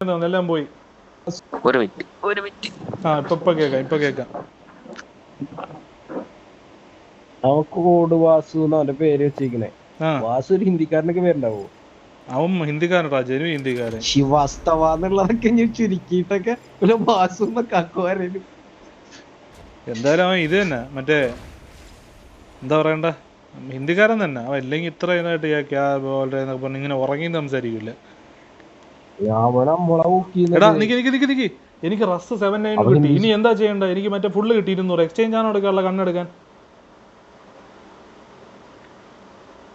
എല്ലാം പോയി. ഒരു മിനിറ്റ്. ഒരു മിനിറ്റ്. ആ ഇപ്പൊ ഇപ്പൊ കേക്കാം ഇപ്പൊ കേക്കാം നമുക്ക് കോഡ് വാസു എന്ന് അവന്റെ പേര് വെച്ചിരിക്കണേ വാസു ഒരു ഹിന്ദിക്കാരനൊക്കെ പേരുണ്ടാവോ? അവൻ ഹിന്ദിക്കാരനാ ജനു ഹിന്ദിക്കാരൻ. ശിവാസ്തവ എന്നുള്ളതൊക്കെ ഞാൻ ചുരുക്കിയിട്ടൊക്കെ വാസു എന്നൊക്കെ ആക്കുവാരേലും എന്തായാലും അവൻ ഇത് തന്നെ മറ്റേ എന്താ പറയണ്ട? ഹിന്ദിക്കാരൻ തന്നെ അവൻ ഇല്ലെങ്കിൽ ഇത്ര ഇതായിട്ട് ഞാൻ ക്യാ പോലെ എന്നൊക്കെ പറഞ്ഞ് ഇങ്ങനെ ഉറങ്ങി സംസാരിക്കില്ല? എടാ നിക്ക് നിക്ക് നിക്ക് നിക്ക്. എനിക്ക് റസ് സെവൻ നയൻ കിട്ടി. ഇനി എന്താ ചെയ്യണ്ട? എനിക്ക് മറ്റേ ഫുള്ള് കിട്ടി ഇരുന്നൂറ് എക്സ്ചേഞ്ച് ആണോ എടുക്കാനുള്ള കണ്ണെടുക്കാൻ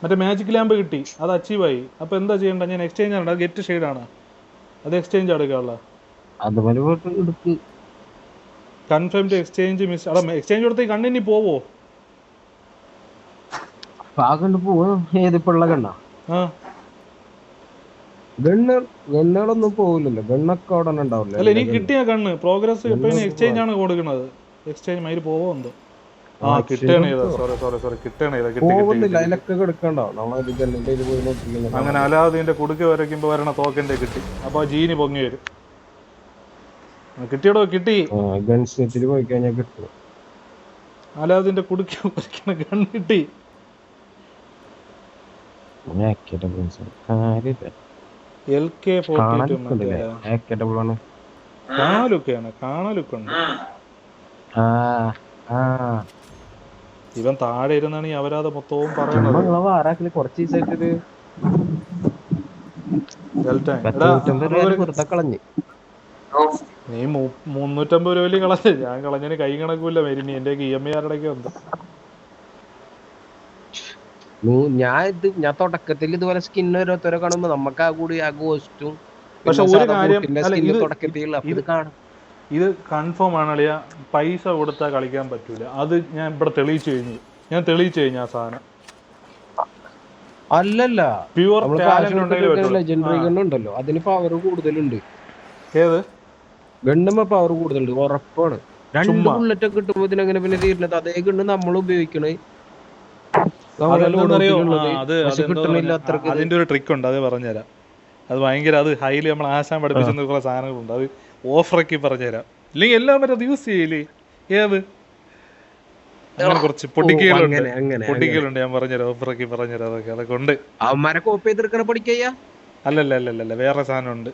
മറ്റേ മാജിക് ലാമ്പ് കിട്ടി. അത് അച്ചീവ് ആയി. അപ്പൊ എന്താ ചെയ്യണ്ട? ഞാൻ എക്സ്ചേഞ്ച് ആണ്. ഗെറ്റ് ഷെയ്ഡ് ആണ്. അത് എക്സ്ചേഞ്ച് എടുക്കാനുള്ള. കൺഫേം ടു എക്സ്ചേഞ്ച് മിസ് എടാ എക്സ്ചേഞ്ച് കൊടുത്ത കണ്ണിനി പോവോ? ആ കണ്ണ് പോവോ? ഏതിപ്പുള്ള കണ്ണാ? ആ. ഗണ്ണ് ഗണ്ണുകളൊന്നും പോകില്ലല്ലോ ഗണ്ണൊക്കെ അവിടെ ഉണ്ടാവില്ലേ? അല്ല എനിക്ക് കിട്ടിയ കണ്ണ് പ്രോഗ്രസ് ഇപ്പൊ എക്സ്ചേഞ്ച് ആണ് കൊടുക്കുന്നത് എക്സ്ചേഞ്ച് മൈര് പോവോ എന്തോ? ആ കിട്ടണ സോറി സോറി സോറി കിട്ടണ ചെയ്താ കിട്ടി കിട്ടി പോകുന്നില്ല. അതിലൊക്കെ കൊടുക്കണ്ട നമ്മൾ ഗണ്ണിന്റെ ഇത് പോയി നോക്കിക്കുന്നത് അങ്ങനെ അലാദിന്റെ കുടുക്ക് വരയ്ക്കുമ്പോ വരണ തോക്കന്റെ കിട്ടി. അപ്പൊ ജീനി പൊങ്ങി വരും. കിട്ടിയടോ? കിട്ടി. ഗൺ സെറ്റിൽ പോയി കഴിഞ്ഞാൽ കിട്ടും. അലാദിന്റെ കുടുക്ക് വരയ്ക്കണ ഗൺ കിട്ടി. എൽ കെ ഫോർട്ടി ഇവൻ താഴെ ഇരുന്നാണ് ഈ മൊത്തവും പറയുന്നത്. കുറച്ച് രൂപ നീ മുന്നൂറ്റമ്പത് രൂപയിൽ കളഞ്ഞേ. ഞാൻ കളഞ്ഞതിന് കൈ കണക്കൂല്ല മെരിനി. എന്റെ ഇ എം ഐ ആരുടെ ഉണ്ട് നൂ- ഞാൻ ഇത് ഞാൻ തുടക്കത്തിൽ ഇതുപോലെ സ്കിൻ ഓരോരുത്തരെ കാണുമ്പോ നമുക്ക് ആ കൂടി ആ പക്ഷെ ഒരു കാര്യം- ഇത് ഇത് കാണും. ഇത് കൺഫേം ആണ് അളിയ പൈസ കൊടുത്താൽ കളിക്കാൻ പറ്റൂല. അത് ഞാൻ ഇവിടെ തെളിയിച്ചു കഴിഞ്ഞു. ഞാൻ തെളിയിച്ചു കഴിഞ്ഞു ആ സാധനം. അല്ലല്ല. ഉണ്ടെങ്കിൽ ലെജൻഡറി ഉണ്ടല്ലോ. അതിന് പവർ കൂടുതലുണ്ട്. ഏത്? ഗണ്ണമ്മ പവർ കൂടുതലുണ്ട്. ഉറപ്പാണ്. രണ്ട് ബുള്ളറ്റ് ഒക്കെ കിട്ടുമ്പോ ഇതിനെങ്ങനെ പിന്നെ തീരുന്നത്. അതേ ഗണ്ണ് നമ്മൾ ഉപയോഗിക്കണേ. അതിന്റെ ഒരു ട്രിക്ക് ഉണ്ട് അത് പറഞ്ഞുതരാം. അത് ഭയങ്കര അത് ഹൈലി നമ്മൾ ആശാൻ പഠിപ്പിച്ചെന്ന് കുറെ സാധനങ്ങളുണ്ട്. അത് ഓഫറൊക്കെ പറഞ്ഞുതരാം. ഇല്ലെങ്കിൽ എല്ലാം വരെ അത് യൂസ് ചെയ്യില്ലേ ഏത്? അങ്ങനെ കുറച്ച് പൊട്ടിക്കലുണ്ട് പൊട്ടിക്കലുണ്ട് ഞാൻ പറഞ്ഞുതരാം. ഓഫറൊക്കെ പറഞ്ഞുതരാം അതൊക്കെ. അതൊക്കെ ഉണ്ട്. അവന്മാരെ കോപ്പി ചെയ്തെടുക്കണ പഠിക്കയ്യ അല്ലല്ല അല്ലല്ല വേറെ സാധനം ഉണ്ട്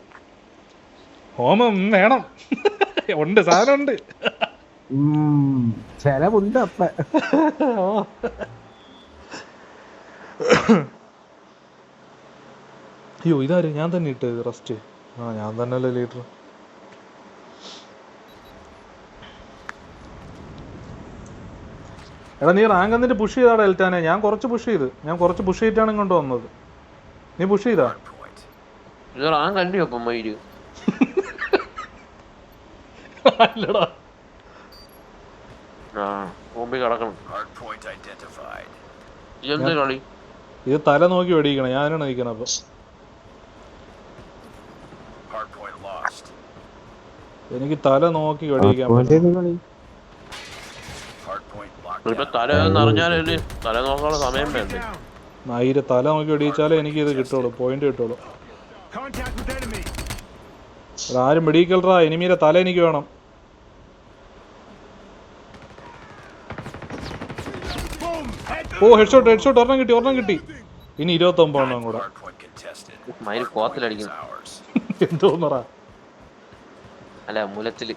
ഹോമം വേണം. ഉണ്ട് സാധനം ഉണ്ട് ചെലവുണ്ട് അപ്പ. അയ്യോ ഇതാര്? ഞാൻ തന്നെ ഇട്ട് റസ്റ്റ്. ആ ഞാൻ തന്നെയല്ലേ ലീഡർ. എടാ നീ റാങ്ക് എന്നിട്ട് പുഷ് ചെയ്താടാ എൽറ്റാനെ. ഞാൻ കുറച്ച് പുഷ് ചെയ്ത്. ഞാൻ കുറച്ച് പുഷ് ചെയ്തിട്ടാണ് ഇങ്ങോട്ട് വന്നത്. നീ പുഷ് ചെയ്താ? ഇത് റാങ്ക് കണ്ടു അപ്പം മയിൽ? അല്ലടാ. ആ മുമ്പിൽ കിടക്കണം. കളി? ഇത് തല നോക്കി വെടിയിക്കണം. ഞാനാണ് നിൽക്കണം അപ്പൊ. എനിക്ക് തല നോക്കി വെടിയിക്കാൻ പറ്റും ഇപ്പൊ തല നിറഞ്ഞാലല്ലേ തല നോക്കാനുള്ള സമയം വേണ്ടേ? നായിര തല നോക്കി വെടിയിച്ചാലേ എനിക്ക് ഇത് കിട്ടുള്ളൂ. പോയിന്റ് കിട്ടുള്ളൂ ആരും വെടിയിക്കലറാ എനിമീരെ തല എനിക്ക് വേണം. ഓ ഹെഡ്ഷോട്ട് ഹെഡ്ഷോട്ട് ഒരെണ്ണം കിട്ടി ഒരെണ്ണം കിട്ടി. ഇനി ഇരുപത്തൊമ്പതെണ്ണം കൂടെ. മയിൽ കോത്തിലടിക്കുന്നു. എന്തോന്നറ? അല്ല മുലത്തിൽ.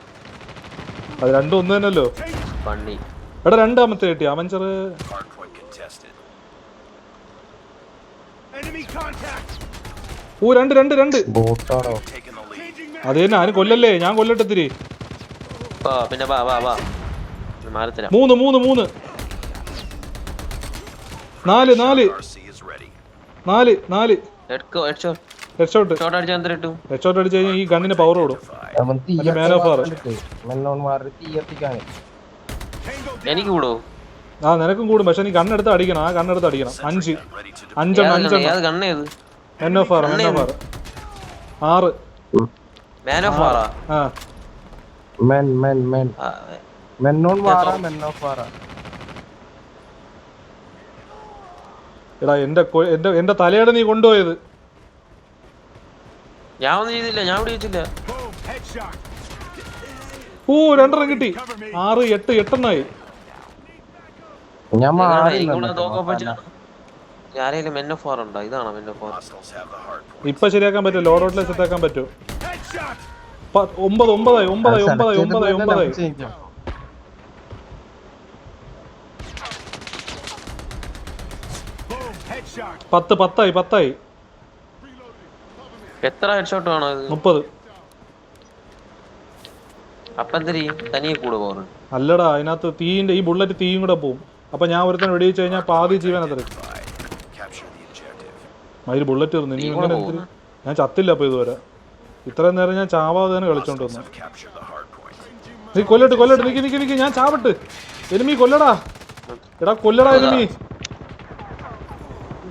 അത് രണ്ടും ഒന്ന് തന്നെയല്ലോ. പണ്ണി. എടാ രണ്ടാമത്തെ കിട്ടി. അവഞ്ചർ ഓ രണ്ട് രണ്ട് രണ്ട്. ബോട്ടാണോ? അത് തന്നെ ആരും കൊല്ലല്ലേ? ഞാൻ കൊല്ലട്ടെത്തിരി ആ പിന്നെ വാ വാ വാ. മൂന്ന് മൂന്ന് മൂന്ന്. നാല് നാല്. നാല് നാല്. ഹെഡ്ഷോട്ട് ഹെഡ്ഷോട്ട് അടിച്ച് കഴിഞ്ഞാൽ ഈ ഗണ്ണിന് പവർ അവൻ ഓഫ് ആറ് എനിക്ക് കൂടോ ആ നിനക്കും കൂടും. പക്ഷെ നീ കണ്ണെടുത്ത് അടിക്കണം. ആ കണ്ണെടുത്ത് അടിക്കണം. അഞ്ച്. അഞ്ചെണ്ണം അഞ്ചെണ്ണം. എൻ എൻ ആർ ആറ്. മാൻ ഓഫ് ആറാ ആ? Men men men. War men of war. എടാ എന്റെ എന്റെ എന്റെ തലയുടെ നീ കൊണ്ടുപോയത്. ഞാൻ ഒന്നും ചെയ്തില്ല ഞാൻ വിളിച്ചില്ല ഓ രണ്ടെണ്ണം കിട്ടി. ആറ് എട്ട് എട്ടെണ്ണായി. ഞാൻ ആരെങ്കിലും ഫോർ ഉണ്ടോ? ഇതാണോ ഫോർ. ഇപ്പൊ ശരിയാക്കാൻ പറ്റും ലോ റോഡിലെ സെറ്റ് ആക്കാൻ പറ്റും ഒമ്പത് ഒമ്പതായി ഒമ്പതായി ഒമ്പതായി ഒമ്പതായി ഒമ്പതായി. പത്ത് പത്തായി പത്തായി. എത്ര ഹെഡ്ഷോട്ട് വേണോ ഇത്? മുപ്പത്. തനിയെ കൂടെ അല്ലടാ അതിനകത്ത് തീന്റെ ഈ ബുള്ളറ്റ് തീയും കൂടെ പോവും. അപ്പൊ ഞാൻ ഒരുത്തൻ വെടിവെച്ച് കഴിഞ്ഞാൽ പാതി ജീവൻ അത്ര. ബുള്ളറ്റ് തീർന്നു ഇനി ഇങ്ങനെ എന്തിന് ഞാൻ ചത്തില്ല അപ്പൊ ഇതുവരെ. ഇത്രയും നേരം ഞാൻ ചാവാതെ തന്നെ കളിച്ചോണ്ട് വന്നു. നീ കൊല്ലട്ട് കൊല്ലട്ട്. നിക്ക് നിക്ക് നിക്ക്. ഞാൻ ചാവട്ട്. എനിമി കൊല്ലടാ. എടാ കൊല്ലടാ എനിമി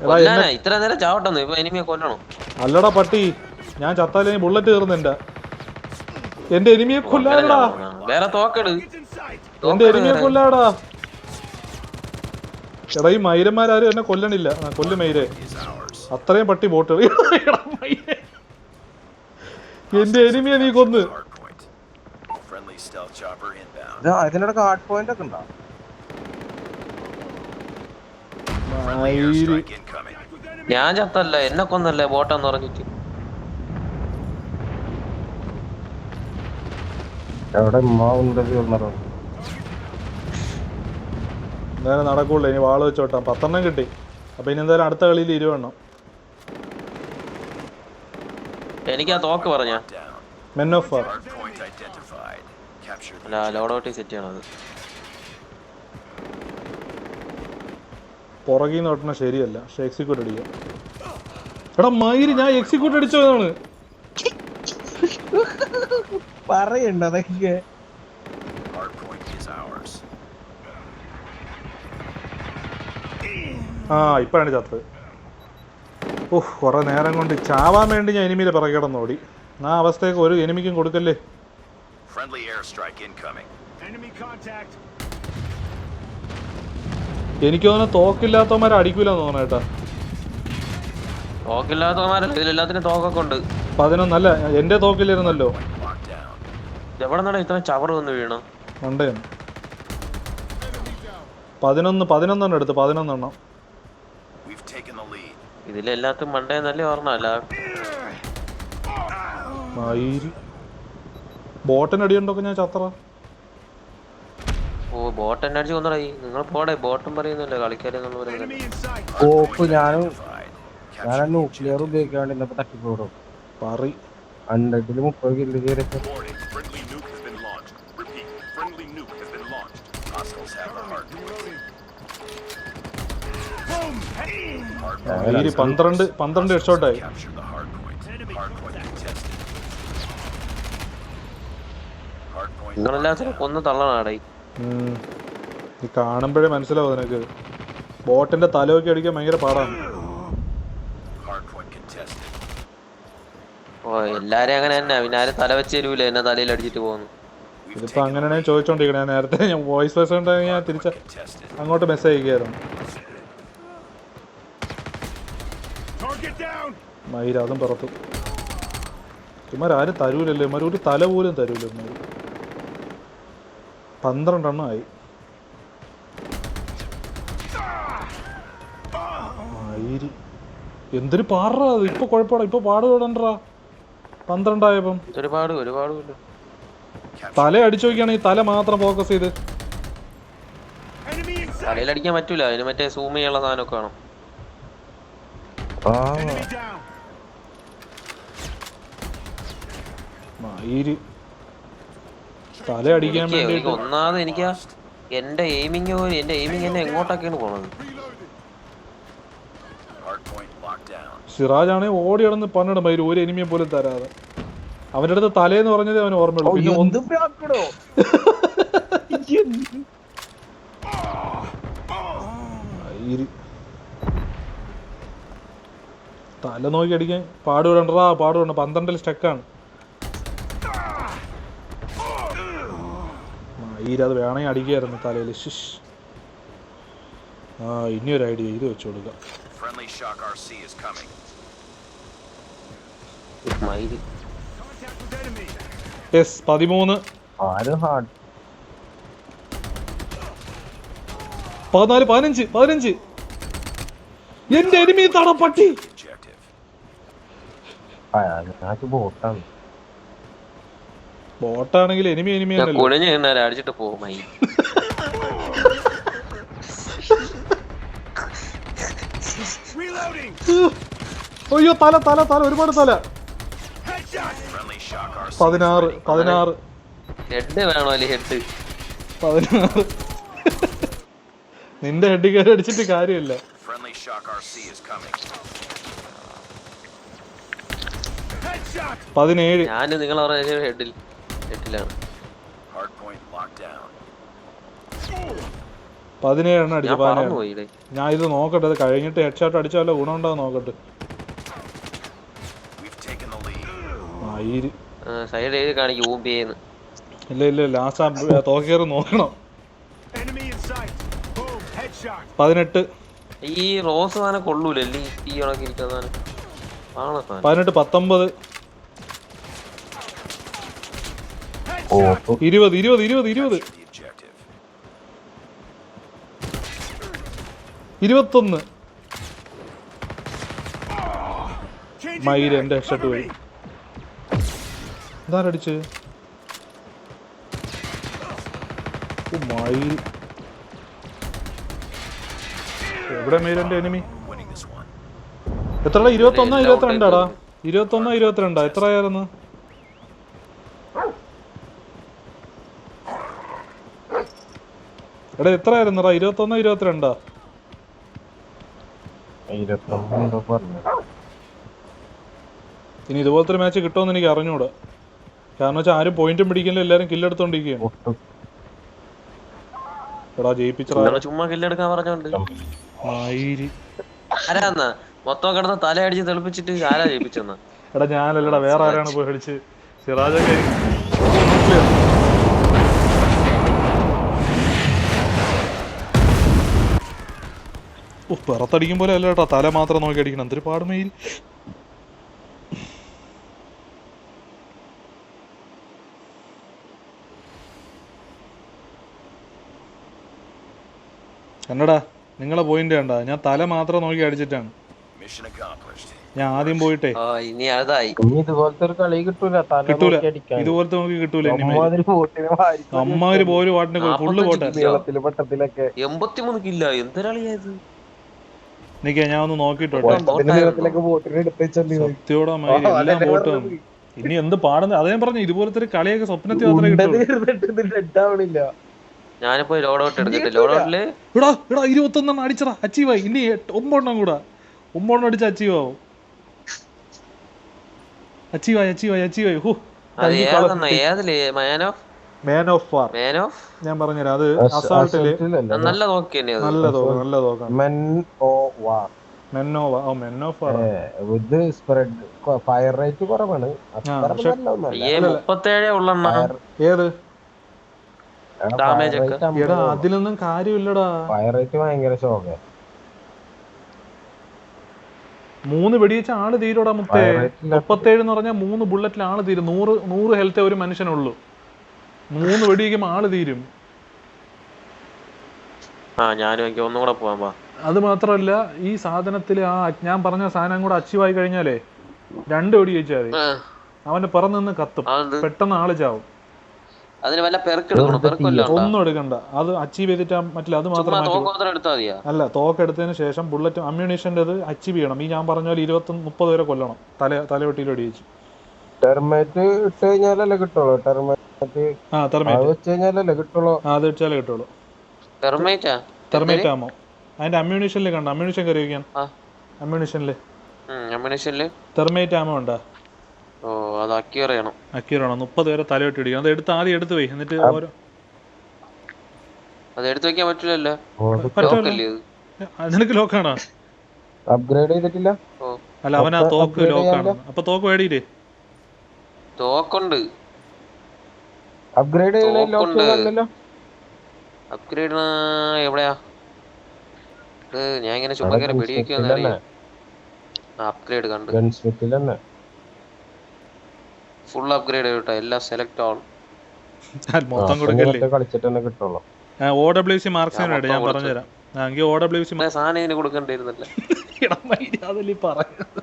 ഇത്ര നേരം ചാവട്ടെന്ന്. ഇപ്പൊ എനിമിയെ കൊല്ലണം? അല്ലടാ പട്ടി. ഞാൻ ചത്താലേ ബുള്ളറ്റ് തീർന്നു എന്റെ. എന്റെ എനിമിയെ കൊല്ലാടാ. വേറെ തോക്കെട്. എന്റെ എനിമിയെ കൊല്ലാടാ. എടാ ഈ മൈരന്മാരും എന്നെ കൊല്ലണില്ല. കൊല്ലു മൈരെ. അത്രയും പട്ടി ബോട്ട് എന്റെ എനിമിയെ നീ കൊന്ന്. ഇതിനോട് ഹാർഡ് പോയിന്റ് ഒക്കെ ഉണ്ടോ Friendly മയിൽ airstrike incoming. ഞാൻ ചത്തല്ല എന്നെ കൊന്നല്ലേ ബോട്ടെന്ന് പറഞ്ഞിട്ട്. തീർന്നോ എന്തായാലും നടക്കുള്ളൂ ഇനി വാൾ വെച്ചോട്ടാം. പത്തെണ്ണം കിട്ടി. അപ്പൊ ഇനി എന്തായാലും അടുത്ത കളിയിൽ ഇരുവെണ്ണം. എനിക്ക് ആ തോക്ക് പറഞ്ഞ. മെൻ ഓഫ് ഫാർ ലോഡ് ലോഡൗട്ടി സെറ്റ് ചെയ്യണത് പുറകിൽ നിന്ന് ഒട്ടണ ശരിയല്ല പക്ഷെ എക്സിക്യൂട്ട് അടിക്കുക എടാ മയിര് ഞാൻ എക്സിക്യൂട്ട് അടിച്ചതാണ് പറയണ്ട അതൊക്കെ. ആ ഇപ്പഴാണ് ചത്തത് ഓഹ് കുറെ നേരം കൊണ്ട് ചാവാൻ വേണ്ടി ഞാൻ എനിമിയിലെ പിറകെ കിടന്നോടി ആ അവസ്ഥയൊക്കെ ഒരു എനിമിക്കും കൊടുക്കല്ലേ Friendly airstrike incoming. Enemy contact. എനിക്ക് തോന്നുന്നു തോക്കില്ലാത്തവന്മാരെ അടിക്കൂലെന്ന് തോന്നണം കേട്ടാ തോക്കില്ലാത്തവന്മാരല്ല ഇതിലെല്ലാത്തിനും തോക്കൊക്കെ ഉണ്ട്. പതിനൊന്നല്ല എന്റെ തോക്കിലിരുന്നല്ലോ. Locked down. എവിടെ നിന്നാണ് ഇത്ര ചവറ് വന്ന് വീണ? മണ്ടേന്ന് പതിനൊന്ന് പതിനൊന്നെണ്ണം എടുത്ത് പതിനൊന്നെണ്ണം. ബോട്ടിനടിയുണ്ടോ. ഇതിലെല്ലാത്തും മണ്ടേ നല്ല ഞാൻ ചത്ര ഓ ബോട്ട് എന്നെ അടിച്ച് കൊന്നടായി നിങ്ങൾ പോടെ ബോട്ടും പറയുന്നില്ല കളിക്കാരെന്നുള്ള പറയുന്നത്. കോപ്പ് ഞാനും. ഞാൻ ന്യൂക്ലിയർ ഉപയോഗിക്കാണ്ട് ഇന്നപ്പോ തട്ടിപ്പോടും പറി ഹൺഡ്രഡിൽ മുപ്പത് കില്ല് കയറിയപ്പോ പന്ത്രണ്ട് പന്ത്രണ്ട് ഹെഡ്ഷോട്ടായി. നിങ്ങളെല്ലാത്തിനും കൊന്ന് തള്ളണാടേ ഈ കാണുമ്പോഴേ മനസ്സിലാവും നിനക്ക്. ബോട്ടിന്റെ തലയൊക്കെ അടിക്കാൻ ഭയങ്കര പാടാണ്. ഓ എല്ലാരും അങ്ങനെ തന്നെ. പിന്നെ ആരും തല വെച്ച് തരൂല. എന്നെ തലയിൽ അടിച്ചിട്ട് പോകുന്നു. ഇതിപ്പോ അങ്ങനെയാണ് ഞാൻ ചോദിച്ചോണ്ടിരിക്കണേ. ഞാൻ നേരത്തെ ഞാൻ വോയിസ് മെസ്സേജ് ഉണ്ടെങ്കിൽ ഞാൻ തിരിച്ച അങ്ങോട്ട് മെസ്സേജ് അയക്കായിരുന്നു മയിരാതും പുറത്തു. ഇമാർ ആരും തരൂലല്ലേ. ഇമാർ ഒരു തല പോലും തരൂല ഇമാര് പന്ത്രണ്ടെണ്ണം ആയി മയിൽ എന്തൊരു പാടാ അത്. ഇപ്പൊ കുഴപ്പമില്ല. ഇപ്പൊ പാട് വിടണ്ടാ പന്ത്രണ്ടായപ്പം. ഒരുപാട് ഒരുപാട്. തല അടിച്ചു നോക്കിയാണെങ്കിൽ തല മാത്രം ഫോക്കസ് ചെയ്ത്. തലയിലടിക്കാൻ. പറ്റൂല. അതിന് മറ്റേ സൂം ചെയ്യാനുള്ള സാധനമൊക്കെ വേണം. ആ തല അടിക്കാൻ വേണ്ടി ഒന്നാമത് എനിക്ക് എന്റെ എയിമിങ് പോലും എന്റെ എയിമിങ് എന്നെ എങ്ങോട്ടൊക്കെയാണ് പോണത്? സിറാജ് ആണെങ്കിൽ ഓടി നടന്ന് പറഞ്ഞിടും മയിൽ ഒരു എനിമിയെ പോലും തരാതെ. അവന്റെ അടുത്ത് തലേന്ന് പറഞ്ഞത് അവന് ഓർമ്മയുള്ളൂ. പിന്നെ ഒന്ന് എന്ത് പ്രാക്കടോ മയിൽ തല നോക്കി അടിക്കാൻ പാടുപെടണ്ടാ. പാടുപെടണ്ട. പന്ത്രണ്ടിൽ സ്റ്റക്കാണ് മയിൽ അത് വേണേ അടിക്കുകയായിരുന്നു തലയിൽ. ശിഷ് ആ ഇനി ഒരു ഐഡിയ. ഇത് വെച്ചു കൊടുക്കാം. Friendly shock RC is coming. മയിൽ യെസ് പതിമൂന്ന്. ആരും ഹാർഡ് പതിനാല് പതിനഞ്ച് പതിനഞ്ച്. എന്റെ എനിമി തടപ്പട്ടി ബോട്ടാണ് ബോട്ടാണെങ്കിൽ എനിമി എനിമി കുഴഞ്ഞു അടിച്ചിട്ട് പോകുമായി. അയ്യോ തല തല തല ഒരുപാട് തല. പതിനാറ് പതിനാറ്. ഹെഡ് വേണോ അല്ലെ ഹെഡ് പതിനാറ്. നിന്റെ ഹെഡ് കയറി അടിച്ചിട്ട് കാര്യമില്ല. പതിനേഴ്. ഞാൻ നിങ്ങൾ പറഞ്ഞ ഹെഡിൽ പതിനേഴെണ്ണം അടിച്ചു പതിനേഴ്. ഞാൻ ഇത് നോക്കട്ടെ അത് കഴിഞ്ഞിട്ട് ഹെഡ് ഷോട്ട് അടിച്ചാലോ ഗുണമുണ്ടാവും നോക്കട്ടെ. സൈഡ് കാണിക്കും ഇല്ല ഇല്ല ലാസ്റ്റ് തോക്കേറ് നോക്കണം. പതിനെട്ട്. ഈ റോസ് സാധനം കൊള്ളൂലല്ലേ? ഈ സാധനം? പതിനെട്ട് പത്തൊമ്പത് ഓപ്പ് ഇരുപത് ഇരുപത് ഇരുപത് ഇരുപത്. ഇരുപത്തൊന്ന് മയിൽ. എന്റെ ഹെഡ്ഷോട്ട് പോയി. എന്താരടിച്ച് മയിൽ എവിടെ മെയിലെന്റെ എനിമി. എത്ര ഇരുപത്തൊന്നോ ഇരുപത്തിരണ്ടാടാ ഇരുപത്തൊന്നാ ഇരുപത്തിരണ്ടാ എത്ര എടാ എത്ര ആയിരുന്നടാ ഇരുപത്തൊന്നോ ഇരുപത്തിരണ്ടോ ഇനി ഇതുപോലത്തെ ഒരു മാച്ച് കിട്ടുമെന്ന് എനിക്ക് അറിഞ്ഞൂടാ. കാരണം വെച്ചാൽ ആരും പോയിന്റും പിടിക്കില്ല എല്ലാരും കില്ലെടുത്തോണ്ടിരിക്കുകയാണ് എടാ ജയിപ്പിച്ചടാ. നിങ്ങൾ ചുമ്മാ കില്ലെടുക്കാൻ പറഞ്ഞോണ്ട്. ആയിരി. ആരാന്നാ മൊത്തം കിടന്ന് തല അടിച്ച് തെളിപ്പിച്ചിട്ട് ആരാ ജയിപ്പിച്ചെന്ന്? എടാ ഞാനല്ലടാ വേറെ ആരാണ് പോയി അടിച്ച്? സിറാജൊക്കെ ഓ പിറത്തടിക്കും പോലെ അല്ല കേട്ടോ തല മാത്രം നോക്കി അടിക്കണം. എന്തൊരു പാടുമെയിൽ. എന്നടാ നിങ്ങളെ പോയിന്റ് കണ്ട ഞാൻ തല മാത്രം നോക്കി അടിച്ചിട്ടാണ്. ഞാൻ ആദ്യം പോയിട്ടേ. ഇനി അതായി. ഇതുപോലത്തെ ഒരു കളി കിട്ടൂല കിട്ടൂല നോക്കി അടിക്കാൻ. ഇതുപോലത്തെ നമുക്ക് കിട്ടൂല അമ്മാര് പോലും പാട്ടിന് ഫുള്ള് പോട്ടെ. എൺപത്തിമൂന്ന് കില്ല എന്തൊരാളിയായത് നിക്കേ ഞാൻ ഒന്ന് നോക്കിട്ടോട്ടെ സത്യോടെ എല്ലാം പോട്ടും ഇനി എന്ത് പാടുന്ന? അതേ പറഞ്ഞു ഇതുപോലത്തെ ഒരു കളിയൊക്കെ സ്വപ്നത്തിൽ മാത്രമേ കിട്ടുള്ളൂ. ഡെഡ് ആവണില്ല ഞാനിപ്പോ ലോഡ് ഔട്ട് എടുക്കട്ടെ ലോഡ് ഔട്ടിൽ എടാ എടാ ഇരുപത്തൊന്നെണ്ണം അടിച്ചടാ അച്ചീവായി ഇനി ഒമ്പതെണ്ണം കൂടാ. ഒമ്പതെണ്ണം അടിച്ച അച്ചീവ് ആവും. അച്ചീവായി അച്ചീവായി അച്ചീവായി ഹൂ അത് ഏതെന്നാ ഏതിൽ? Man of war man of ഞാൻ പറഞ്ഞുതരാം. അത് അസാൾട്ടിൽ നല്ല നോക്കി തന്നെ അത്. നല്ല നല്ല തോക്കാം men of war oh men of war ഇത് സ്പ്രെഡ് ഫയർ റേറ്റ് കുറവാണ്. ഏത്? എടാ, അതിലൊന്നും കാര്യമില്ലടാ. ഫയർ റേറ്റ് ഭയങ്കര ശോക മൂന്ന് വെടിവെച്ച ആൾ തീരോടാ മുത്തേ? Fire rate ഇല്ല. മുപ്പത്തേഴ് എന്ന് പറഞ്ഞാൽ മൂന്ന് ബുള്ളറ്റിൽ ആൾ തീരും. നൂറ് നൂറ് ഹെൽത്തേ ഒരു മനുഷ്യനുള്ളൂ. മൂന്ന് വെടിവെക്കുമ്പോൾ ആൾ തീരും. ആ ഞാനും എനിക്ക് ഒന്നും കൂടെ പോവാൻ പാ അത് മാത്രമല്ല ഈ സാധനത്തിൽ ആ ഞാൻ പറഞ്ഞ സാധനം കൂടെ അച്ചീവായി കഴിഞ്ഞാലേ രണ്ട് വെടി വെച്ചാൽ മതി. അവന്റെ പുറം നിന്ന് കത്തും. പെട്ടെന്ന് ആൾ ചാവും. അതിന് വല്ല ഒന്നും എടുക്കണ്ട. അത് അച്ചീവ് ചെയ്തിട്ട് മറ്റില്ല അത് മാത്രം അല്ല തോക്കെടുത്തതിന് ശേഷം ബുള്ളറ്റ് അമ്മ്യൂണീഷന്റെ അത് അച്ചീവ് ചെയ്യണം. ഈ ഞാൻ പറഞ്ഞ പോലെ ഇരുപത്തി മുപ്പത് വരെ കൊല്ലണം. തല തലവെട്ടിയിൽ വെടി വെച്ച്. ടെർമേറ്റ് ഇട്ട് കഴിഞ്ഞാലല്ലേ കിട്ടുള്ളൂ. ടെർമേറ്റ് അതിന്റെ അമ്മ്യൂണീഷനിൽ കണ്ട? അമ്മ്യൂണീഷൻ കയറി വയ്ക്കാൻ അമ്മിനേഷനിൽ തെർമേറ്റ് ആമോ ഉണ്ടാ? ഓ അത് അക്യൂർ ചെയ്യണം അക്കീറാണോ മുപ്പത് വരെ തലവെട്ടി ഇടിക്കണം അത് എടുത്ത് ആദ്യം എടുത്ത് പോയി എന്നിട്ട് ഓരോ അത് എടുത്തു വെക്കാൻ പറ്റില്ലല്ലോ. നിനക്ക് ലോക്കാണോ അപ്ഗ്രേഡ് ചെയ്തിട്ടില്ല? ഓ. അല്ല അവനാ തോക്ക് ലോക്കാണ്. അപ്പൊ തോക്ക് വേടിയില്ലേ? തോക്കുണ്ട്. അപ്ഗ്രേഡ്. അപ്ഗ്രേഡ് എവിടെയാ? ഇത് ഞാൻ ഇങ്ങനെ ചുമ്മാ കയറി അറിയാം അപ്ഗ്രേഡ് കണ്ടു. ഫുൾ അപ്ഗ്രേഡ് കേട്ടോ. എല്ലാം സെലക്ട് ഓൾ മൊത്തം കൊടുക്കല്ലേ? കളിച്ചിട്ട് തന്നെ കിട്ടുള്ളൂ. ഒ ഡബ്ല്യു സി മാർക്സ് ഞാൻ പറഞ്ഞു തരാം ആ, എങ്കിൽ ഒ ഡബ്ല്യു സി സാധനം ഇതിന് കൊടുക്കണ്ടിരുന്നില്ല അതല്ലേ പറയുന്നത്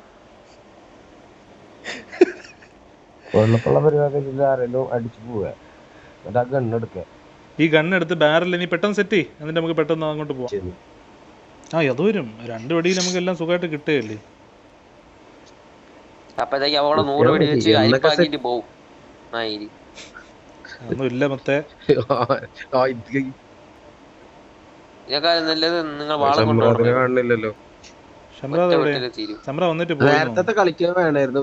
വെള്ളപ്പുള്ള പരിപാടിയിൽ ആരെങ്കിലും അടിച്ചു പോവുക. എന്നിട്ട് ആ എടുത്ത് ഈ ബാരൽ ഇനി പെട്ടെന്ന് സെറ്റ് ചെയ്യ്. എന്നിട്ട് നമുക്ക് പെട്ടെന്ന് അങ്ങോട്ട് പോവാം. ആ അത് വരും. രണ്ട് വെടിയിൽ നമുക്ക് എല്ലാം സുഖമായിട്ട് കിട്ടുകയല്ലേ? അപ്പഴത്തേക്ക് അവിടെ നൂറ് വെടി വെച്ച് എന്നൊക്കെ അരിപ്പാക്കിട്ട് പോവും. നായിരി ഒന്നും ഇല്ല മൊത്തേ. നല്ലത് നിങ്ങൾ വാള നേരത്തെ കളിക്കാൻ വേണമായിരുന്നു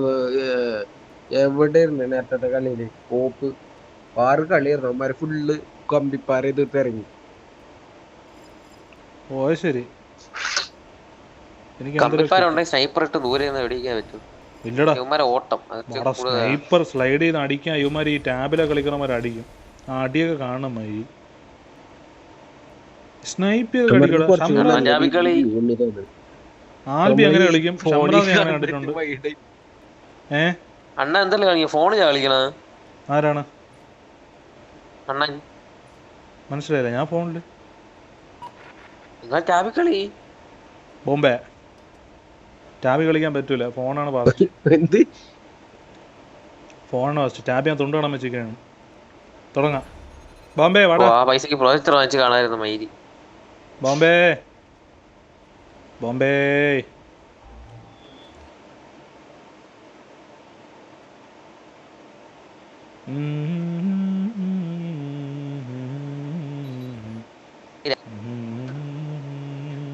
എവിടെ ഇരുന്നു നേരത്തെ കളിയിൽ? കോപ്പ്. ആറ് കളിയായിരുന്നു. അവന്മാര് ഫുള്ള് കമ്പിപ്പാറ ചെയ്തിട്ട് ഇറങ്ങി ഓ ശരി. എനിക്ക് സ്നൈപ്പർ ഇട്ട് ദൂരെ നിന്ന് വെടിക്കാൻ പറ്റും? ഇല്ലടാ. ഓട്ടം. സ്നൈപ്പർ സ്ലൈഡ് ചെയ്ത് അടിക്കാൻ ഇവന്മാർ ഈ ടാബിലെ കളിക്കണമാർ അടിക്കും. ആ അടിയൊക്കെ കാണണം മതി സ്നൈപ്പ് ആൽബി അങ്ങനെ കളിക്കും. കണ്ടിട്ടുണ്ട് ഏ? അണ്ണ ഫോണിൽ കളിക്കണ? ആരാണ്? മനസ്സിലായില്ല ഞാൻ ഫോണിൽ. ടാബി കളി. ബോംബെ. ടാബി കളിക്കാൻ പറ്റൂല ഫോണാണ് ഫാസ്റ്റ് എന്ത്? ഫോണാണ് ഫാസ്റ്റ് ടാബ് ഞാൻ തൊണ്ട് കാണാൻ വെച്ചിരിക്കുകയാണ്. തുടങ്ങാം. ബോംബെ വാടാ. ആ പൈസക്ക് പ്രൊജക്ടർ വാങ്ങിച്ച് കാണായിരുന്നു മൈരി ബോംബെ. ബോംബെ.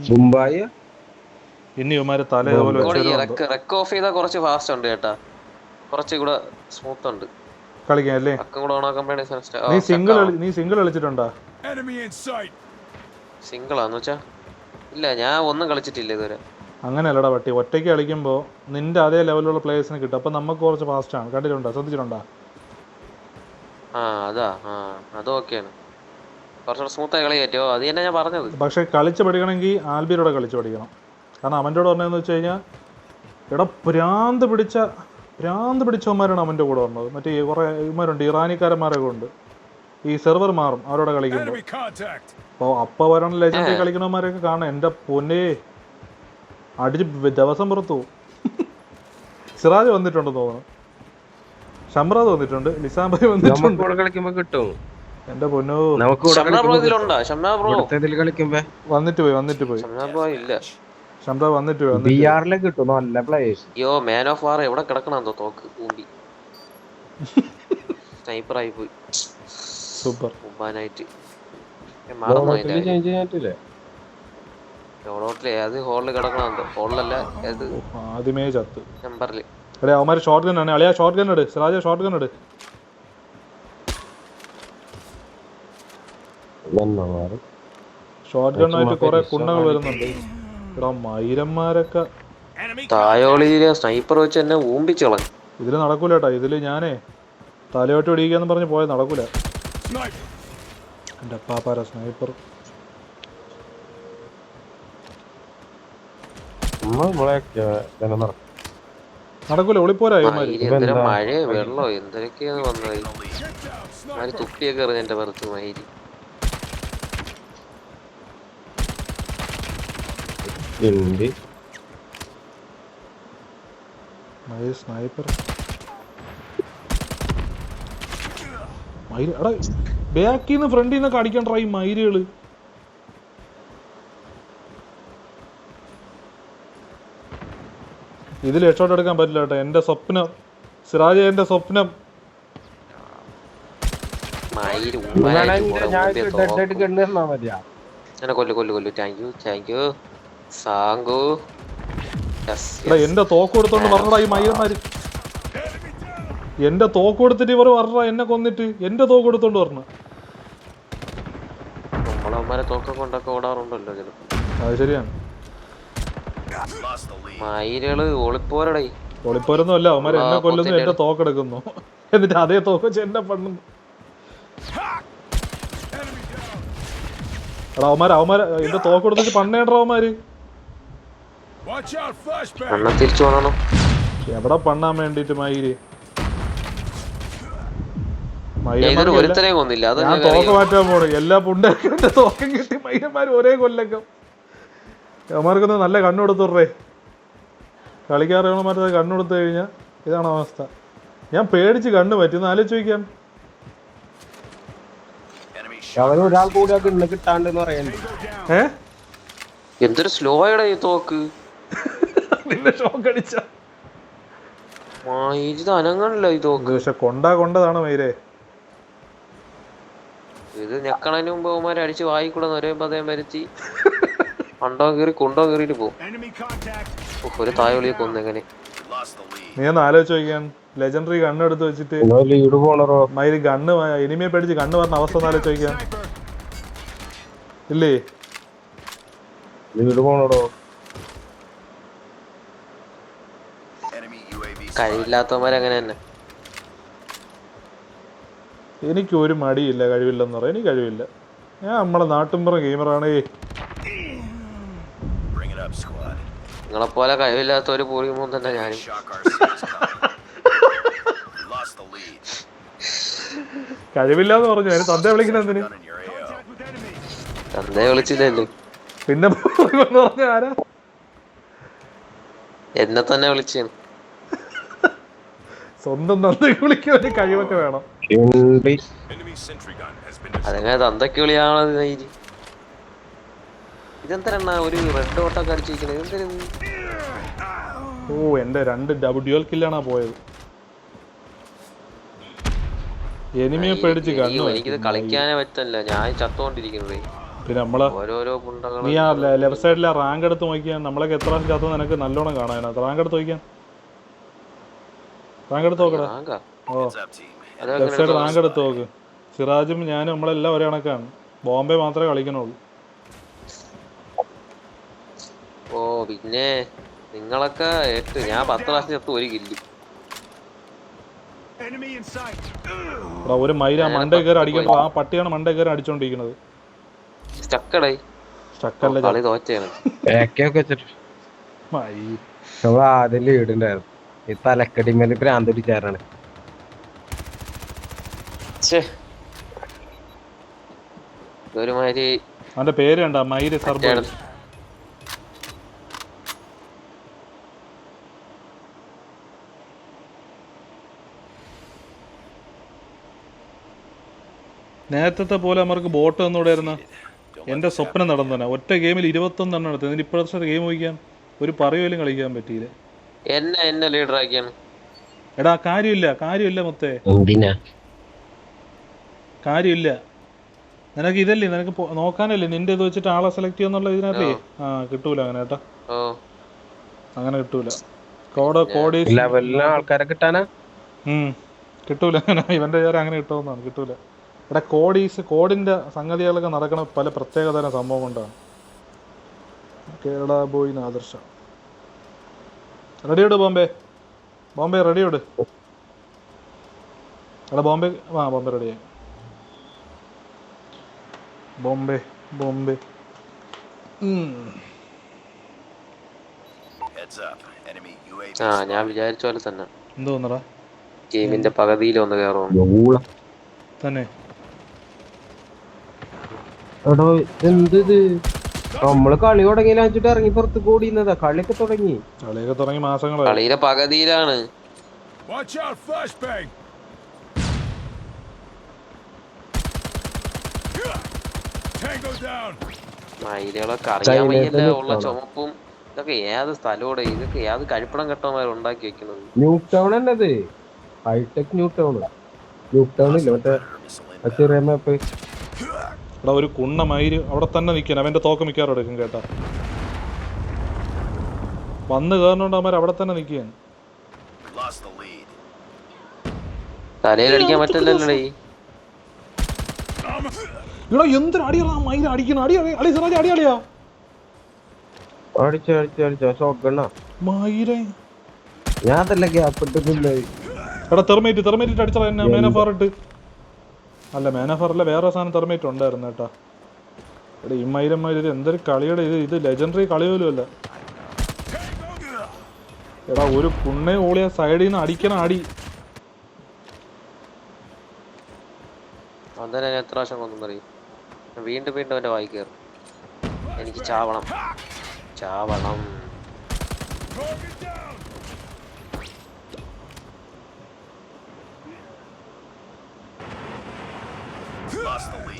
മുംബൈ. ഇനി ഇവന്മാര് തല ഈ റെക്ക് ഓഫ് ചെയ്താൽ കുറച്ച് ഫാസ്റ്റ് ഉണ്ട് കേട്ടാ. കുറച്ച് കൂടെ സ്മൂത്ത് ഉണ്ട്. കളിക്കാൻ അല്ലേ? കൂടെ ഓണാക്കാൻ നീ സിംഗിൾ നീ സിംഗിൾ കളിച്ചിട്ടുണ്ടോ. സിംഗിളാന്ന് വെച്ചാ? ഇല്ല ഞാൻ ഒന്നും കളിച്ചിട്ടില്ല ഇതുവരെ. അങ്ങനെയല്ലടാ പട്ടി. ഒറ്റയ്ക്ക് കളിക്കുമ്പോൾ നിന്റെ അതേ ലെവലിലുള്ള പ്ലേയേഴ്സിന് കിട്ടും. അപ്പം നമുക്ക് കുറച്ച് ഫാസ്റ്റ് ആണ്. കണ്ടിട്ടുണ്ടോ? ശ്രദ്ധിച്ചിട്ടുണ്ടോ? ആ അതാ. ആ അത് ഓക്കെയാണ് കുറച്ചുകൂടെ സ്മൂത്തായി കളി കയറ്റോ. അത് തന്നെ ഞാൻ പറഞ്ഞത്. പക്ഷെ കളിച്ച് പഠിക്കണമെങ്കിൽ ആൽബിയുടെ കളിച്ച് പഠിക്കണം. കാരണം അവന്റെ കൂടെ പറഞ്ഞതെന്ന് വെച്ച് കഴിഞ്ഞാൽ എടാ ഭ്രാന്ത് പിടിച്ച ഭ്രാന്ത് പിടിച്ചവന്മാരാണ് അവന്റെ കൂടെ വന്നത്. മറ്റേ ഈ കുറേ ഇവന്മാരുണ്ട് ഇറാനിക്കാരന്മാരൊക്കെ ഉണ്ട്. ഈ സെർവർ മാറും അവരോട് കളിക്കുമ്പോൾ. അപ്പോൾ അപ്പം വരണ ലെജൻഡ് കളിക്കണവന്മാരൊക്കെ കാണാം എന്റെ പൊന്നെ അടിച്ച് ദിവസം പുറത്തു പോകും സിറാജ് വന്നിട്ടുണ്ടെന്ന് തോന്നുന്നു. ഷംറാദ് വന്നിട്ടുണ്ട് നിസാംബായി വന്നിട്ടുണ്ട്. കളിക്കുമ്പോൾ കൂടെ കളിക്കുമ്പോ കിട്ടും. എന്റെ പൊന്നോ. വന്നിട്ട് പോയി വന്നിട്ട് പോയി. ഷംറാദ് വന്നിട്ട് പോയി ബി വന്നിട്ട് കിട്ടും നല്ല പ്ലേയേഴ്സ് യോ മാൻ ഓഫ് വാർ എവിടെ കിടക്കണോ തോക്ക് ഊമ്പി. സ്നൈപ്പർ ആയി പോയി. സൂപ്പർ. ചെയ്യാറ്റില്ലേ ഡൗൺലോഡിലെ ഏത് ഹോളിൽ കിടക്കണമെന്തോ ഹോളിലല്ല ആദ്യമേ ചത്ത്. നമ്പറിൽ എടേ അവന്മാർ ഷോർട്ട് ഗൺ ആണ്. അളിയാ ഷോർട്ട് ഗൺ ഇട്. സിറാജ ഷോർട്ട് ഗൺ ഇട്. ഷോർട്ട് ആയിട്ട് കുറെ കുണ്ണകൾ വരുന്നുണ്ട്. എടാ മൈരന്മാരൊക്കെ. തായോളിയിലെ സ്നൈപ്പർ വെച്ച് എന്നെ ഊമ്പിച്ച് കളഞ്ഞു. ഇതിൽ നടക്കൂല കേട്ടോ ഇതിൽ ഞാനേ തലയോട്ട് പിടിക്കാന്ന് പറഞ്ഞ് പോയത് നടക്കൂല. എന്റെ എന്റെ പാപ്പാര സ്നൈപ്പർ നടക്കൂല ഒളിപ്പോരാ മഴ വെള്ളോ? എന്തൊക്കെയാണ് വന്നത് തുപ്പിയൊക്കെ എറിഞ്ഞ എന്റെ പുറത്ത് മയിൽ മയിൽ സ്നൈപ്പർ മയിൽ എടാ ബാക്കിൽ നിന്ന് ഫ്രണ്ടിൽ നിന്നൊക്കെ അടിക്കണ്ട ഈ മയിലുകൾ. ഇതിൽ ഹെഡ്ഷോട്ട് എടുക്കാൻ പറ്റില്ല കേട്ടോ. എന്റെ സ്വപ്നം. സിറാജ് എന്റെ സ്വപ്നം. കൊല്ലു കൊല്ലു കൊല്ലു. Thank you thank you thank you. എടാ തോക്ക് കൊടുത്തോണ്ട് പറഞ്ഞടാ ഈ മയ്യന്മാര് എന്റെ തോക്ക് കൊടുത്തിട്ട് ഇവർ പറഞ്ഞ എന്നെ കൊന്നിട്ട്. എന്റെ തോക്ക് കൊടുത്തോണ്ട് പറഞ്ഞു. നമ്മളവന്മാരെ തോക്ക കൊണ്ടൊക്കെ ഓടാറുണ്ടല്ലോ ചിലപ്പോ. അത് ശരിയാണ്. Lost the lead. മയിലുകൾ ഒളിപ്പോരടേ. ഒളിപ്പോരൊന്നും അല്ല അവന്മാർ എന്നെ ആ, കൊല്ലുന്നു കൊത്തിന്റെ എന്റെ തോക്കെടുക്കുന്നു എന്നിട്ട് അതേ തോക്ക് വെച്ച് എന്നെ പണ്ണുന്നു. Enemy down. എടാ അവന്മാർ അവന്മാർ എന്റെ തോക്ക് കൊടുത്തിട്ട് പണ്ണേണ്ട അവന്മാര്. Watch out, flashbang. അണ്ണ തിരിച്ചു പോണോ എവിടെ പണ്ണാൻ വേണ്ടിട്ട് മയിൽ? കൊന്നില്ല. ഞാൻ തോക്ക് മാറ്റാൻ പോണു. എല്ലാ തോക്കം കിട്ടി. ഒരേ കൊല്ലക്കം. നല്ല കണ്ണുകൊടുത്തുറേ കളിക്കാറിയവന്മാരത് കണ്ണുകൊടുത്തു കഴിഞ്ഞാൽ ഇതാണ് അവസ്ഥ. ഞാൻ പേടിച്ച് കണ്ണു പറ്റുന്ന ആലോചിച്ച് ചോദിക്കാം എന്തൊരു സ്ലോ ആയടാ ഈ തോക്ക്. നിന്നെ ഷോക്ക് അടിച്ച. ഇത് അനങ്ങണില്ല പക്ഷെ കൊണ്ടാ കൊണ്ടതാണ് ഇത് ഞെക്കണതിന് മുമ്പ് അവന്മാരെ അടിച്ച് വായിക്കൂടെ ഒരേ പതയം വരുത്തി. കണ്ടോ കീറി കൊണ്ടോ കീറിട്ട് പോകും. Enemy contact. ഉഫ്, ഒരു തായവിളിയെ കൊന്നെങ്ങനെ We lost the lead. നീ ഒന്ന് ആലോചിച്ച് ചോദിക്കാൻ ലെജൻഡറി കണ്ണെടുത്ത് വെച്ചിട്ട് ലീഡ് പോണറോ മൈര് ഗണ്ണ് എനിമയെ പേടിച്ച് കണ്ണ് പറഞ്ഞ അവസ്ഥ ഒന്ന് ആലോചിച്ച്. ഇല്ലേ? ലീഡ് പോണറോ കഴിവില്ലാത്തവന്മാരങ്ങനെ തന്നെ എനിക്ക് ഒരു മടിയില്ല കഴിവില്ലെന്ന് പറയാം. എനിക്ക് കഴിവില്ല. ഞാൻ നമ്മളെ നാട്ടുമ്പുറം ഗെയിമറാണേ. നിങ്ങളെ പോലെ കഴിവില്ലാത്ത ഒരു പോളിയുമ്പോൾ തന്നെ ഞാൻ. കഴിവില്ല എന്ന് പറഞ്ഞു. അതിന് തന്തെ വിളിക്കുന്ന എന്തിന്. തന്തേ വിളിച്ചില്ലല്ലോ പിന്നെ എന്ന് പറഞ്ഞ ആരാ? എന്നെ തന്നെ വിളിച്ചാണ് സ്വന്തം തന്തെ വിളിക്കാൻ ഒരു കഴിവൊക്കെ വേണം. അതെങ്ങനെ തന്തയ്ക്ക് വിളിയാണത് നൈരി ഒരു റെഡ് ഓട്ടൊക്കെ ഓ എന്റെ രണ്ട് ഡബിൾ ഡ്യുവൽ കില്ലാണ് പോയത്. എനിമിയെ പേടിച്ച് കണ്ണു എനിക്കിത് കളിക്കാനേ പറ്റല്ല. ഞാൻ ചത്തോണ്ടിരിക്കുന്നത് പിന്നെ നമ്മളെ ഓരോരോ നീ ആ ലെഫ്റ്റ് സൈഡിലെ റാങ്ക് എടുത്ത് നോക്കിയാൽ നമ്മളൊക്കെ എത്ര ചത്തു നിനക്ക് നല്ലോണം കാണാനാ. റാങ്ക് എടുത്ത് നോക്കിയാൽ റാങ്ക്? എടുത്ത് നോക്കടാ ഓ ലെഫ്റ്റ് സൈഡ് റാങ്ക് എടുത്ത് നോക്ക്. സിറാജും ഞാനും നമ്മളെല്ലാം ഒരേ കണക്കാണ്. ബോംബെ മാത്രമേ കളിക്കണുള്ളൂ. ഓ പിന്നെ നിങ്ങളൊക്കെ എട്ട് ഞാൻ പത്ത് പ്രാവശ്യം ചത്തു ഒരു കില്ല്. ഒരു മൈര മണ്ടേ കയറി അടിക്കുമ്പോൾ ആ പട്ടിയാണ് മണ്ടേ കയറി അടിച്ചോണ്ടിരിക്കുന്നത്. സ്റ്റക്കടേ. സ്റ്റക്കല്ലേ കളി തോറ്റേനെ. പാക്കൊക്കെ വെച്ചിട്ട് മൈ നമ്മൾ ആദ്യം ലീഡ് ഉണ്ടായിരുന്നു ഈ തലക്കടിമേൽ ഭ്രാന്ത് പിടിച്ചാറാണ് അവന്റെ പേര് കണ്ട സർബ മറ്റേ നേരത്തെ പോലെ അവർക്ക് ബോട്ട് തന്നൂടായിരുന്ന എന്റെ സ്വപ്നം നടന്നു തന്നെ ഒറ്റ ഗെയിമിൽ ഇരുപത്തൊന്ന് എണ്ണം എടുത്തു ഇതിന് ഇപ്പോഴത്തെ ഗെയിം കളിക്കാൻ ഒരു പറയുമല്ലോ കളിക്കാൻ പറ്റിയില്ല. എന്നെ എന്നെ ലീഡർ ആക്കിയാണ്. എടാ കാര്യമില്ല കാര്യമില്ല മൊത്തേ. കാര്യമില്ല. നിനക്ക് ഇതല്ലേ നിനക്ക് നോക്കാനല്ലേ നിന്റെ ഇത് വെച്ചിട്ട് ആളെ സെലക്ട് ചെയ്യുന്നുള്ള ഇതിനകത്തേ? ആ കിട്ടൂല അങ്ങനെ കേട്ടാ. ഓ. അങ്ങനെ കിട്ടൂല. കോഡ് കോഡ് ആൾക്കാരെ കിട്ടാനാ? ഉം. കിട്ടൂല ഇവന്റെ വിചാരം അങ്ങനെ കിട്ടുമെന്നാണ് കിട്ടൂല. എടാ കോഡീസ് കോഡിന്റെ സംഗതികളൊക്കെ നടക്കണ പല പ്രത്യേകതരം സംഭവം കൊണ്ടാണ്. കേരള ബോയ് ആദർശ. റെഡിയോട് ബോംബെ. ബോംബെ റെഡി ഇട് എടാ ബോംബെ ആ ബോംബെ റെഡിയായി. ബോംബെ ബോംബെ. ആ ഞാൻ വിചാരിച്ച പോലെ തന്നെ. എന്തോന്നടാ ഗെയിമിന്റെ പകുതിയിൽ ഒന്ന് കയറും തന്നെ. എടോ എന്ത് ഇത് നമ്മൾ കളി തുടങ്ങിയില്ല വെച്ചിട്ട് ഇറങ്ങി പുറത്ത് കൂടിയുന്നതാ കളിയൊക്കെ തുടങ്ങി. കളിയൊക്കെ തുടങ്ങി മാസങ്ങളായി. കളിയിലെ പകുതിയിലാണ്. മയിലുകളൊക്കെ അറിയാൻ വയ്യല്ല ഉള്ള ചുമപ്പും. ഇതൊക്കെ ഏത് സ്ഥലമോടെ ഇതൊക്കെ ഏത് കഴിപ്പടം കെട്ടവന്മാർ ഉണ്ടാക്കി വെക്കുന്നത്? ന്യൂ ടൗൺ അല്ലത്. Hi tech new town new town ഇല്ല? മറ്റേ ചെറിയ മാപ്പ് എടാ ഒരു കുണ്ണ മയിര് അവിടെ തന്നെ നിൽക്കാൻ അവന്റെ തോക്ക് മിക്കാറും എടുക്കും കേട്ടാ. വന്ന് കയറുന്നോണ്ട് അവന്മാർ അവിടെ തന്നെ നിൽക്കുകയാണ്. തലയിലടിക്കാൻ പറ്റില്ലല്ലോ ഇവിടെ എന്തൊരു അടിയാണ് ആ മയിര് അടിക്കണം അടി അടി അടി സിറാജ് അടി അടിയാ അടിച്ചു അടിച്ചു അടിച്ചു ഞാൻ ഗ്യാപ്പ് ഇട്ട് എടാ തെർമേറ്റ് തെർമേറ്റ് അടിച്ചടാ എന്നെ അല്ല മാനഫറിലെ വേറെ സാധനം തെർമേറ്റ് ഉണ്ടായിരുന്നു കേട്ടോ. എടാ മയിരം എന്തൊരു കളിയുടെ ഇത്. ഇത് ലെജൻഡറി കളി പോലും അല്ല. എടാ ഒരു കുണ്ണെ ഓളിയ സൈഡിൽ നിന്ന് അടിക്കണ അടി. അന്നേരം ഞാൻ എത്ര പ്രാവശ്യം കൊന്നറിയും വീണ്ടും വീണ്ടും എന്റെ വായി കയറും. എനിക്ക് ചാവണം. ചാവണം.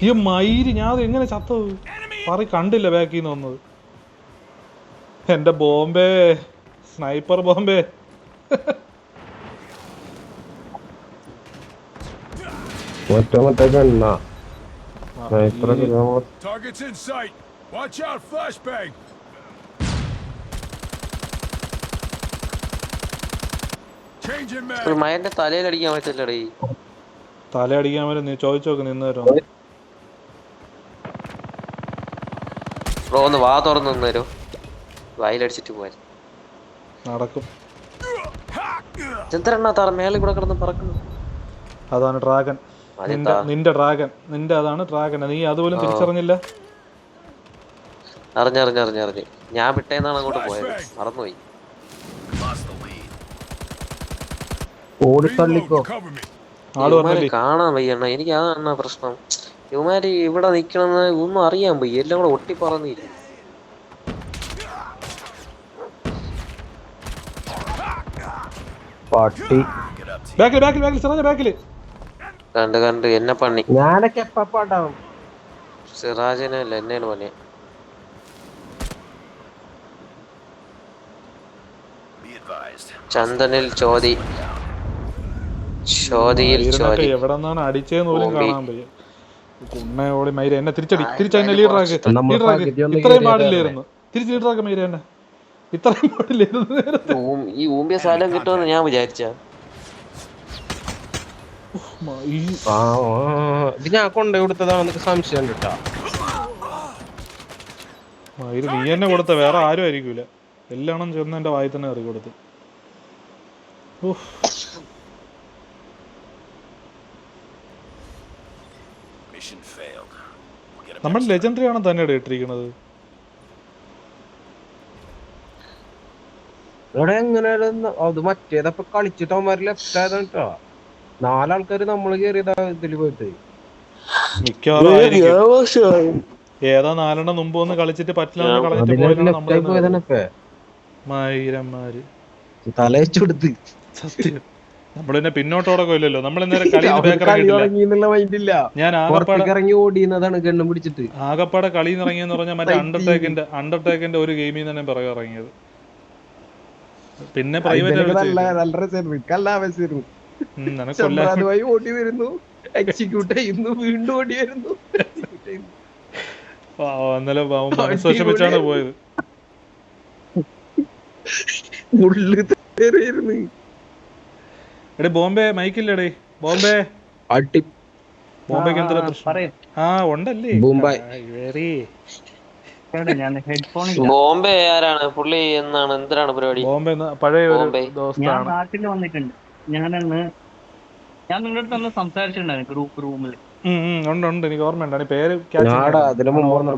ഈ മയിൽ ഞാൻ എങ്ങനെ ചത്തത്? പറ കണ്ടില്ല ബാക്കിൽ നിന്ന് വന്നത്? എന്റെ ബോംബെ സ്നൈപ്പർ ബോംബെ. മറ്റേ മറ്റേ ഗണ്ണ ആ, സ്നൈപ്പറൊക്കെ ഈ- നമ്മൾ Target's in sight. Watch out, flashbang. Changing ഒരു mag. മയന്റെ തലയിൽ അടിക്കാൻ പറ്റില്ലടേ. തലയടിക്കാൻ പറ്റും നീ ചോദിച്ചോക്ക് നിന്ന് തരും ബ്രോ ഒന്ന് വാ തുറന്ന് നിന്ന് വയലടിച്ചിട്ട് വായിലടിച്ചിട്ട് പോയാൽ. നടക്കും. എന്തിനാ താറ മേളിൽ കൂടെ കിടന്ന് പറക്കുന്നു? അതാണ് ഡ്രാഗൻ അതെന്താ? നിന്റെ നിന്റെ ഡ്രാഗൻ നിന്റെ അതാണ് ഡ്രാഗൻ നീ അതുപോലും തിരിച്ചറിഞ്ഞില്ല? അറിഞ്ഞറിഞ്ഞറിഞ്ഞറിഞ്ഞ് ഞാൻ വിട്ടേന്നാണ് അങ്ങോട്ട് പോയത്. മറന്നുപോയി. ഓടിത്തള്ളിക്കോ? കാണാൻ വയ്യണ്ണ. എനിക്ക് അതാണ് പ്രശ്നം. ഇവന്മാര് ഇവിടെ നിക്കണെന്ന് ഒന്നും അറിയാൻ പോയി എല്ലാം കൂടെ ഒട്ടി പറന്നില്ല പട്ടി. Get up, team. ബാക്കിൽ ബാക്കിൽ ബാക്കിൽ സിറാജ ബാക്കിൽ കണ്ട് കണ്ട് എന്നെ പണി. ഞാനൊക്കെ എപ്പാണ്ടാവും സിറാജിനെ അല്ല എന്നെയാണ് പണി. ചന്ദനിൽ ചോദി ചോദിയിൽ ചോദി എവിടെ നിന്നാണ് അടിച്ചതെന്ന് പോലും കാണാൻ കാണാൻ വയ്യ കുണ്ണയോടി മൈര. എന്നെ തിരിച്ചടി തിരിച്ചതിനെ ലീഡറാക്ക് ലീഡറാക്ക് ഇത്രയും. പാടില്ലായിരുന്നു. തിരിച്ച് ലീഡറാക്ക് മൈര എന്നെ. ഇത്രയും പാടില്ലായിരുന്നു ഈ ഊമ്പിയ സാധനം കിട്ടുമെന്ന് ഞാൻ വിചാരിച്ച. ഈ ആ ആ, ഇത് ഞാൻ കൊണ്ടുപോയി കൊടുത്തതാണെന്നൊക്കെ സംശയം കേട്ടാ മയിൽ നീ എന്നെ കൊടുത്ത വേറെ ആരും ആയിരിക്കൂല. എല്ലാം ചെന്ന് എന്റെ വായി തന്നെ എറി കൊടുത്ത്. ഉഫ്. നമ്മൾ ലെജൻഡറി ആണ് തന്നെ ഇട്ടിരിക്കുന്നത് ഇവിടെ എങ്ങനെയാണ് അത് മറ്റേതപ്പൊ കളിച്ചിട്ട് അവന്മാര് ലെഫ്റ്റ് ആയതാണ് കേട്ടോ നാലാൾക്കാര് നമ്മൾ കേറിയതാ ഇതിൽ പോയിട്ട്. മിക്കവാറും ഏതാ നാലെണ്ണം മുമ്പ് ഒന്ന് കളിച്ചിട്ട് പറ്റില്ല കളഞ്ഞിട്ട് പോയതാണ് കൊടുത്ത്. സത്യം. നമ്മൾ പിന്നെ പിന്നോട്ടോടൊക്കെ ഇല്ലല്ലോ നമ്മൾ ഞാൻ ഇറങ്ങി ഓടിയുന്നതാണ് ഗണ്ണും പിടിച്ചിട്ട്. ആകപ്പാടെ കളി ഇറങ്ങിയെന്ന് പറഞ്ഞാൽ മറ്റേ അണ്ടർടേക്കിന്റെ അണ്ടർടേക്കിന്റെ ഒരു ഗെയിമിൽ തന്നെ പിറകെ ഇറങ്ങിയത്. പിന്നെ പ്രൈവറ്റ് ഓടി വരുന്നു. എക്സിക്യൂട്ട് ചെയ്യുന്നു. വീണ്ടും ഓടി വരുന്നു. ഇന്നലെ പോയത്. എടേ ബോംബെ മൈക്കില്ലടേ ബോംബെ. അടി ബോംബെക്ക് എന്താ പ്രശ്നം? പറയ്. ആ ഉണ്ടല്ലേ. ബോംബെ. ആരാണ്? പുള്ളി എന്നാണ്? എന്തിനാണ് പരിപാടി? ബോംബെ പഴയ ഒരു. ഞാൻ നാട്ടിൽ വന്നിട്ടുണ്ട്. ഞാനാണ് ഞാൻ നിങ്ങളുടെ അടുത്ത് നല്ല സംസാരിച്ചിട്ടുണ്ടായിരുന്നു ഗ്രൂപ്പ് റൂമിൽ ഉണ്ട് ഉണ്ട്. എനിക്ക് ഓർമ്മയുണ്ട്. പേര്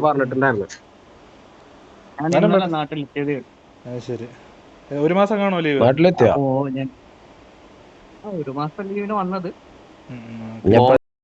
പറഞ്ഞിട്ടുണ്ടായിരുന്നു ഞാൻ നാട്ടിൽ എത്തിയതേ ശരി. ഒരു മാസം കാണുമല്ലേ നാട്ടിലെത്തിയോ? ഒരു മാസം ലീവിന് വന്നത്.